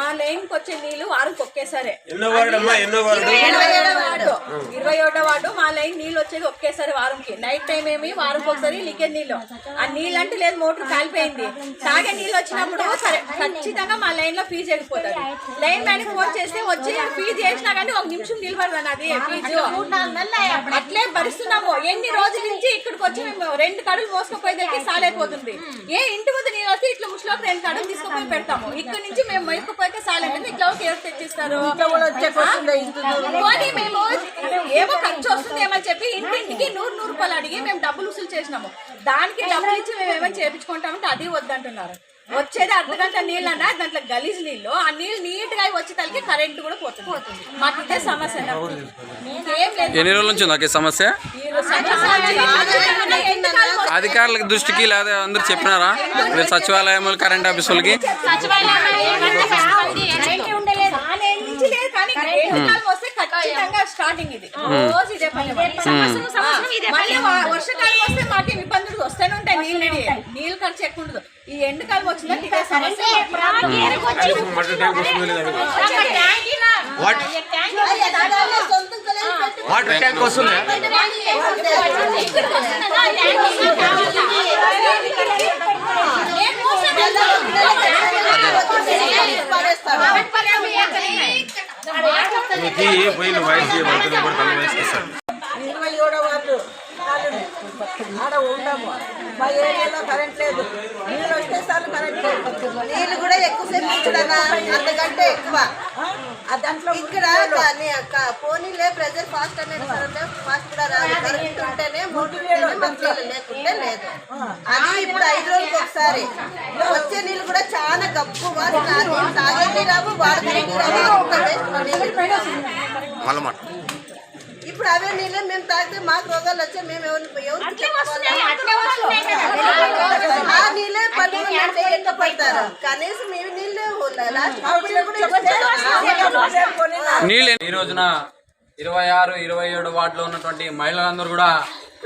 మా లైన్కి వచ్చే నీళ్ళు వారికి ఒకేసారి. ఎన్నో వార్డు అమ్మా ఎన్నో వార్డు? ఇరవై ఏడో వార్డు. ఇరవై ఒకటో వార్డు మా లైన్ నీళ్ళు వచ్చేది ఒకేసారి వారంకి. నైట్ టైం ఏమి వారంకి ఒకసారి లీకేజ్ నీళ్ళు. ఆ నీళ్ళు అంటే లేదు మోటార్ కాలిపోయింది. తాగే నీళ్ళు వచ్చినప్పుడు సరే ఖచ్చితంగా మా లైన్లో ఫీజు వెళ్ళిపోతుంది లైన్ మ్యాన్ ఫోన్ చేస్తే వచ్చి ఫీజు చేసినా కానీ ఒక నిమిషం నిలబడదు అది ఫీజు అట్లే భరిస్తున్నాము. ఎన్ని రోజుల నుంచి ఇక్కడికి వచ్చి మేము రెండు కడులు మోసుకుపోయేదానికి సాలైపోతుంది. ఏ ఇంటి ముందు వస్తే ఇట్లా ముష్లోకి రెండు కడులు తీసుకుపోయి పెడతాము. ఇక్కడ నుంచి మేము మొయ్యకపోతే సాలైపోయింది ఇట్లా ఎవరు తెచ్చిస్తారు? పోనీ మేము ఏమో ఖర్చు వస్తుంది ఏమని చెప్పి ఇంటింటికి నూరు నూరు రూపాయలు అడిగి మేము డబ్బులు వసూలు చేసినాము. దానికి డబ్బులు ఇచ్చి మేము ఏమైనా చేపించుకుంటామంటే అది వద్దంటున్నారు. వచ్చేది అర్ధ గంట నీళ్ళన్నా దాంట్లో గలీజ్ నీళ్ళు ఆ నీళ్ళు నీట్గా వచ్చే తలకి కరెంట్ కూడా పోతుంది. మాకు ఇదే సమస్య. ఏం లేదు. ఎన్ని రోజుల నుంచి నాకు ఈ సమస్య? అధికారుల దృష్టికి లేదా అందరు చెప్పినారా? మీరు సచివాలయం కరెంట్ ఆఫీస్ వాళ్ళకి చాలా ఏళ్ళ నుంచి లేదు కానీ ఎండాకాలం వస్తే ఖచ్చితంగా స్టార్టింగ్ ఇది రోజు ఇదే పని మళ్ళీ వా- వర్షాకాలం వస్తే మాకు ఇబ్బందులు వస్తూనే ఉంటాయి నీళ్ళు నీళ్ళు ఖర్చు ఎక్కువ ఉండదు ఈ ఎండాకాలం వచ్చిందంటే ఇదే సమస్య వాటర్ ట్యాంక్ వస్తుంది ఇరవై ఏడో. ఆడ ఉండము. మా ఏరియాలో కరెంట్ లేదు. నీళ్ళు వస్తే సార్లు కరెంట్ లేదు. నీళ్ళు కూడా ఎక్కువసేపు ఉంచడనా? అంతకంటే ఎక్కువ. ఆ? దాంట్లో ఇక్కడ కానీ అక్క పోనీలే ప్రెజర్ ఫాస్ట్ అనేది సరే ఫాస్ట్ కూడా రాదు. కరెంట్ ఉంటేనే నీళ్ళు లేకుంటే లేదు. అది ఇప్పుడు ఐదు రోజులకు ఒకసారి వచ్చే నీళ్ళు కూడా చాలా గప్పు వాసన ఆ మళ్ళీ మాట ఇప్పుడు అవే నీళ్ళు మేము తాగితే మాకు రోగాలు వచ్చే మేము ఎవరు ఎవరికి ఆ నీళ్ళే పట్టుకుని అంటే ఎంత పడతారు. కనీసం మేము నీళ్ళు ఈ రోజున ఇరవై ఆరు ఇరవై ఏడు వార్డులో ఉన్నటువంటి మహిళలందరూ కూడా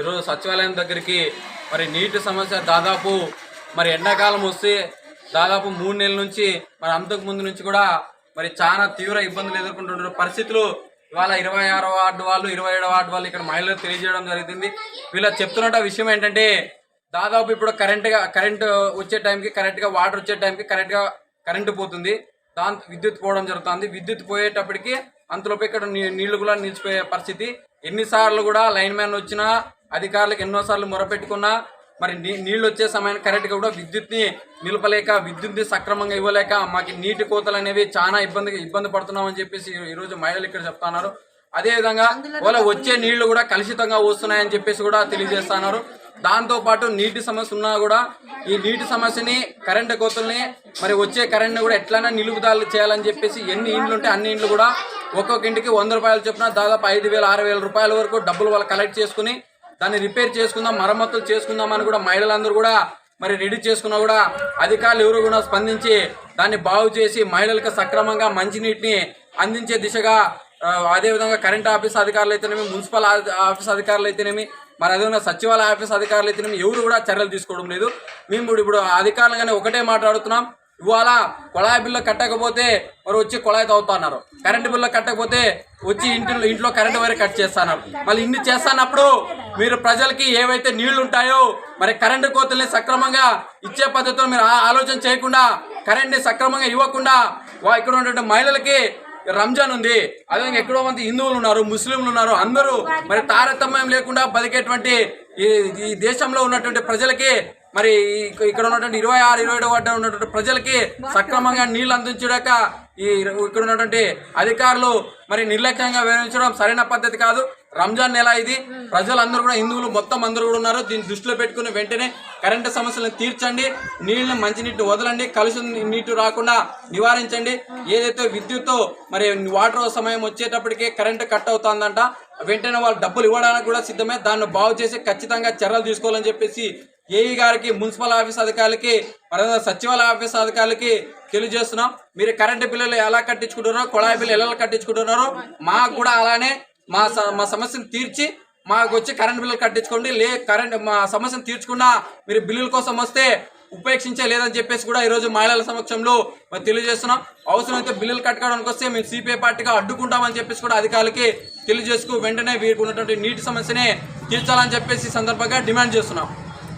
ఈరోజు సచివాలయం దగ్గరికి మరి నీటి సమస్య దాదాపు మరి ఎండాకాలం వస్తే దాదాపు మూడు నెలల నుంచి మరి అంతకు ముందు నుంచి కూడా మరి చాలా తీవ్ర ఇబ్బందులు ఎదుర్కొంటున్న పరిస్థితులు ఇవాళ ఇరవై ఆరో వార్డు వాళ్ళు ఇరవై ఏడో వార్డు వాళ్ళు ఇక్కడ మహిళలకు తెలియజేయడం జరుగుతుంది. వీళ్ళ చెప్తున్నట్టు విషయం ఏంటంటే దాదాపు ఇప్పుడు కరెంట్గా కరెంట్ వచ్చే టైంకి కరెక్ట్గా వాటర్ వచ్చే టైంకి కరెక్ట్గా కరెంటు పోతుంది. దాంతో విద్యుత్ పోవడం జరుగుతుంది. విద్యుత్ పోయేటప్పటికి అంతలోపు ఇక్కడ నీళ్ళు కూడా నిలిచిపోయే పరిస్థితి. ఎన్నిసార్లు కూడా లైన్ మ్యాన్ వచ్చినా అధికారులకు ఎన్నోసార్లు మొరపెట్టుకున్నా మరి నీ నీళ్ళు వచ్చే సమయానికి కరెక్ట్గా కూడా విద్యుత్ని నిలపలేక విద్యుత్ని సక్రమంగా ఇవ్వలేక మాకు నీటి కోతలు అనేవి చాలా ఇబ్బంది ఇబ్బంది పడుతున్నామని చెప్పేసి ఈ- ఈరోజు మహిళలు ఇక్కడ చెప్తున్నారు అదేవిధంగా వాళ్ళ వచ్చే నీళ్ళు కూడా కలుషితంగా వస్తున్నాయని చెప్పేసి కూడా తెలియజేస్తున్నారు దాంతో పాటు నీటి సమస్య ఉన్నా కూడా ఈ నీటి సమస్యని కరెంటు కోతల్ని మరి వచ్చే కరెంట్ని కూడా ఎట్లైనా నిలుపుదల చేయాలని చెప్పేసి ఎన్ని ఇండ్లు ఉంటే అన్ని ఇండ్లు కూడా ఒక్కొక్క ఇంటికి వంద రూపాయలు చొప్పున దాదాపు ఐదు వేల ఆరు వేల రూపాయల వరకు డబ్బులు వాళ్ళు కలెక్ట్ చేసుకుని దాన్ని రిపేర్ చేసుకుందాం మరమ్మతులు చేసుకుందాం అని కూడా మహిళలందరూ కూడా మరి రెడీ చేసుకున్నా కూడా అధికారులు ఎవరు కూడా స్పందించి దాన్ని బాగు చేసి మహిళలకు సక్రమంగా మంచినీటిని అందించే దిశగా అదేవిధంగా కరెంట్ ఆఫీస్ అధికారులు అయితేనేమి మున్సిపల్ ఆఫీస్ అధికారులు అయితేనేమి మరి అదేవిధంగా సచివాలయ ఆఫీస్ అధికారులు అయితేనేమి ఎవరు కూడా చర్యలు తీసుకోవడం లేదు. మేము ఇప్పుడు ఇప్పుడు అధికారులుగానే ఒకటే మాట్లాడుతున్నాం. ఇవాళ కుళాయి బిల్లు కట్టకపోతే మరి వచ్చి కుళాయి తవ్వుతున్నారు. కరెంటు బిల్లు కట్టకపోతే వచ్చి ఇంట్లో ఇంట్లో కరెంటు వైర్ కట్ చేస్తున్నారు. మళ్ళీ ఇన్ని చేస్తున్నప్పుడు మీరు ప్రజలకి ఏవైతే నీళ్ళు ఉంటాయో మరి కరెంటు కోతల్ని సక్రమంగా ఇచ్చే పద్ధతిలో మీరు ఆ- ఆలోచన చేయకుండా కరెంట్ని సక్రమంగా ఇవ్వకుండా వా- ఇక్కడ ఉన్నటువంటి మహిళలకి రంజాన్ ఉంది. అదేవిధంగా ఎక్కడో మంది హిందువులు ఉన్నారు ముస్లింలు ఉన్నారు అందరూ మరి తారతమ్యం లేకుండా బతికేటువంటి ఈ దేశంలో ఉన్నటువంటి ప్రజలకి మరి ఇక్కడ ఉన్నటువంటి ఇరవై ఆరు ఇరవై ఏడు వార్డు ఉన్నటువంటి ప్రజలకి సక్రమంగా నీళ్ళు అందించడాక ఈ ఇక్కడ ఉన్నటువంటి అధికారులు మరి నిర్లక్ష్యంగా వివరించడం సరైన పద్ధతి కాదు. రంజాన్ నెల ఇది. ప్రజలందరూ కూడా హిందువులు మొత్తం అందరూ కూడా ఉన్నారు. దీన్ని దృష్టిలో పెట్టుకుని వెంటనే కరెంటు సమస్యలను తీర్చండి. నీళ్ళని మంచినీటిని వదలండి. కలుషిత నీటి రాకుండా నివారించండి. ఏదైతే విద్యుత్ మరి వాటర్ సమయం వచ్చేటప్పటికే కరెంటు కట్ అవుతుందంట వెంటనే వాళ్ళు డబ్బులు ఇవ్వడానికి కూడా సిద్ధమే. దాన్ని బాగు చేసి ఖచ్చితంగా చర్యలు తీసుకోవాలని చెప్పేసి ఏఈ గారికి మున్సిపల్ ఆఫీస్ అధికారులకి సచివాలయ ఆఫీస్ అధికారులకి తెలియజేస్తున్నాం. మీరు కరెంటు బిల్లులు ఎలా కట్టించుకుంటున్నారో కుళాయి బిల్లు ఎలా కట్టించుకుంటున్నారో మాకు కూడా అలానే మా స- మా సమస్యను తీర్చి మాకు వచ్చి కరెంట్ బిల్లులు కట్టించుకోండి. లే కరెంట్ మా సమస్యను తీర్చకుండా మీరు బిల్లుల కోసం వస్తే ఉపేక్షించే లేదని చెప్పేసి కూడా ఈరోజు మహిళల సమక్షంలో మరి తెలియజేస్తున్నాం. అవసరమైతే బిల్లులు కట్టుకోవడానికి వస్తే మేము సిపిఐ పార్టీగా అడ్డుకుంటామని చెప్పేసి కూడా అధికారులకి తెలియజేసుకు వెంటనే వీరికి ఉన్నటువంటి నీటి సమస్యనే తీర్చాలని చెప్పేసి సందర్భంగా డిమాండ్ చేస్తున్నాం.